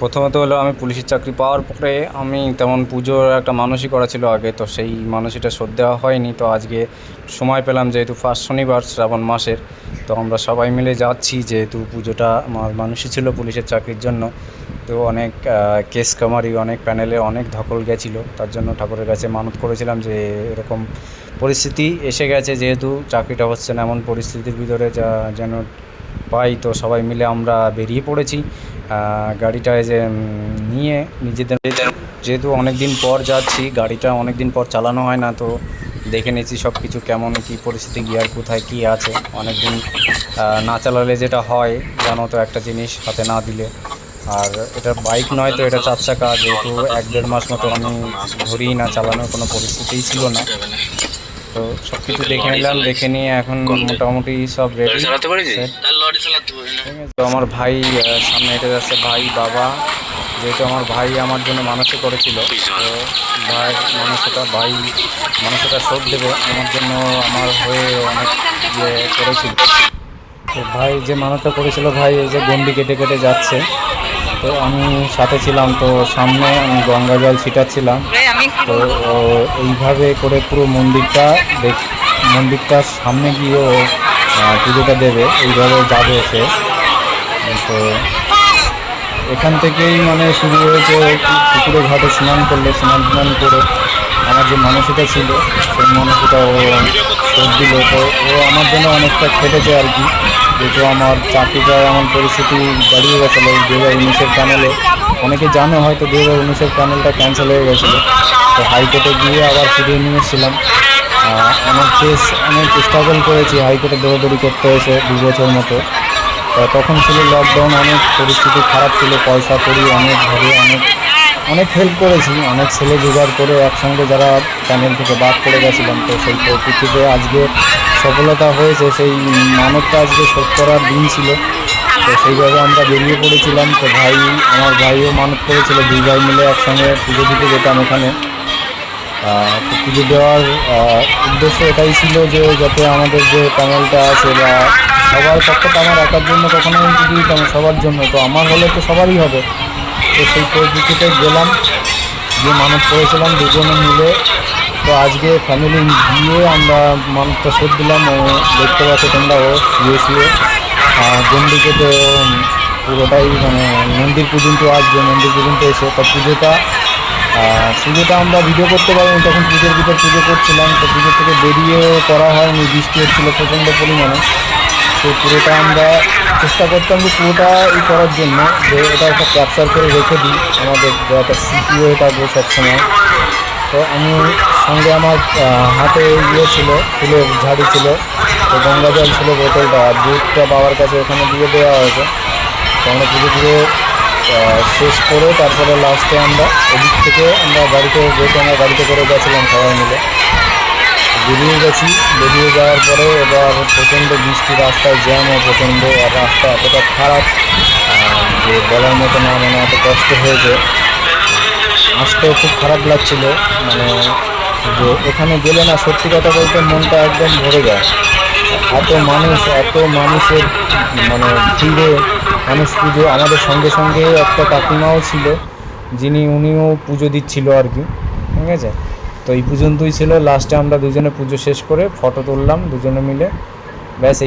প্রথমত হলো আমি পুলিশের চাকরি পাওয়ার পরে আমি তেমন পুজোর একটা মানসিক করা ছিল আগে, তো সেই মানসিকটা শোধ দেওয়া হয়নি। তো আজকে সময় পেলাম যেহেতু ফার্স্ট শনিবার, শ্রাবণ মাসের, তো আমরা সবাই মিলে যাচ্ছি যেহেতু পুজোটা আমার মানুষই ছিল পুলিশের চাকরির জন্য। তো অনেক কেস কামারি, অনেক প্যানেলে অনেক ধকল গেছিল। তার জন্য ঠাকুরের কাছে মানত করেছিলাম যে এরকম পরিস্থিতি এসে গেছে যেহেতু চাকরিটা হচ্ছে না, এমন পরিস্থিতির ভিতরে যা যেন পাই তো সবাই মিলে আমরা বেরিয়ে পড়েছি। গাড়িটা যে নিয়ে নিজেদের যেহেতু অনেক দিন পর যাচ্ছি গাড়িটা অনেক দিন পর চালানো হয় না তো দেখে নিয়েছি সব কিছু কেমন কী পরিস্থিতি গিয়ার কোথায় কী আছে। অনেক দিন না চালালে যেটা হয় জানো তো একটা জিনিস হাতে না দিলে। আর এটা বাইক নয় তো এটা চার চাকা যেহেতু এক দেড় মাস মতো আমি ধরিই না চালানোর কোনো পরিস্থিতিই ছিল না। তো সব কিছু দেখে নিলাম দেখে নিয়ে এখন মোটামুটি সব রেডি তো আমার ভাই সামনে হেঁটে যাচ্ছে। ভাই বাবা যেহেতু আমার ভাই আমার জন্য মানুষই করেছিল তো ভাই মানুষটা ভাই মানুষটা শোধ দেবে আমার জন্য আমার হয়ে অনেক ইয়ে করেছিল। তো ভাই যে মানুষটা করেছিল ভাই এই যে গন্ডি কেটে কেটে যাচ্ছে। তো আমি সাথে ছিলাম তো সামনে আমি গঙ্গা জল ছিটাচ্ছিলাম। তো এইভাবে করে পুরো মন্দিরটা দেখ মন্দিরটার সামনে গিয়ে পুজোটা দেবে এইভাবে যাবে সে। তো এখান থেকেই মানে শুরু হয়েছে পুকুরে ঘাটে স্নান করলে স্নান স্নান করে আমার যে মানসিকতা ছিল সেই মানসিকতা ও শোধ দিল। তো ও আমার জন্য অনেকটা খেটেছে আর কি যেহেতু আমার চাকরিটা এমন পরিস্থিতি দাঁড়িয়ে গেছিল দু হাজার উনিশের প্যানেলে অনেকে জানে হয়তো দু হাজার উনিশের প্যানেলটা ক্যান্সেল হয়ে গেছিল। তো হাইকোর্টে গিয়ে আবার ফিরিয়ে নিয়ে এসেছিলাম আহ, অনেক অনেক স্ট্রাগল করেছি, হাইকোর্টে দৌড়দৌড়ি করতে হয়েছে দু বছর মতো। তখন ছিল লকডাউন অনেক পরিস্থিতি খারাপ ছিল, পয়সা করি অনেকভাবে অনেক অনেক হেল্প করেছি, অনেক ছেলে জোগাড় করে একসঙ্গে যারা চ্যানেল থেকে বাদ পড়ে গেছিলাম, তো সেই পরিস্থিতিতে আজকে সফলতা হয়েছে, সেই মানবটা আজকে শোধ করার দিন ছিল। তো সেইভাবে আমরা বেরিয়ে পড়েছিলাম, তো ভাই, আমার ভাইও মানত করেছিল, দুই ভাই মিলে একসঙ্গে পুজো দিতে যেতাম তো পুজো দেওয়ার উদ্দেশ্য এটাই ছিল যে যাতে আমাদের যে প্যানেলটা আছে বা সবার পক্ষে তো আমার একার জন্য কখনো দিতাম সবার জন্য, তো আমার হলে তো সবারই হবে। তো সেই পরিস্থিতিতে গেলাম যে মানত করেছিলাম দুজনে মিলে। তো আজকে ফ্যামিলি গিয়ে আমরা মানতটা শোধ দিলাম, ও দেখতে পাচ্ছ তোমরা, ও শুয়ে শুয়ে গন্ডিকে তো পুরোটাই মানে মন্দির পর্যন্ত আসবে মন্দির পর্যন্ত এসে, তো পুজোটা পুজোটা আমরা ভিডিও করতে পারিনি তখন পুজোর ভিতর পুজো করছিলাম তো পুজো থেকে বেরিয়ে করা হয়নি বৃষ্টি হচ্ছিল প্রচণ্ড পরিমাণে। তো পুরোটা আমরা চেষ্টা করতাম যে পুরোটা ই করার জন্য যে এটা একটা ক্যাপচার করে রেখে দিই আমাদের একটা হয়ে থাকবে সবসময়। তো আমি সঙ্গে আমার হাতে ইয়ে ছিল ফুলের ঝাড়ি ছিল তো গঙ্গা জল ছিল বোতলটা দুধটা বাবার কাছে ওখানে দিয়ে দেওয়া হয়েছে। তো আমরা পুজো আহ, শেষ করে তারপরে লাস্টে আমরা এদিক থেকে আমরা গাড়িতে যেহেতু আমরা গাড়িতে করে গেছিলাম সবাই মিলে। বেরিয়ে গেছি। বেরিয়ে যাওয়ার পরে এবার প্রচণ্ড বৃষ্টি রাস্তায় জ্যামও প্রচণ্ড আর রাস্তা এতটা খারাপ যে বলার মতো না মানে এত কষ্ট হয়েছে আসতেও খুব খারাপ লাগছিল মানে যে এখানে গেলে না সত্যি কথা বলতে মনটা একদম ভরে যায়। এত মানুষ, এত মানুষের মানে ভিড়ে, মানুষ পুজো আমাদের সঙ্গে সঙ্গে একটা কাকিমাও ছিল, যিনি উনিও পুজো দিচ্ছিল আর কি, ঠিক আছে? তো এই পর্যন্তই ছিল। লাস্টে আমরা দুজনে পুজো শেষ করে ফটো তুললাম, দুজনে মিলে। ব্যাস, এই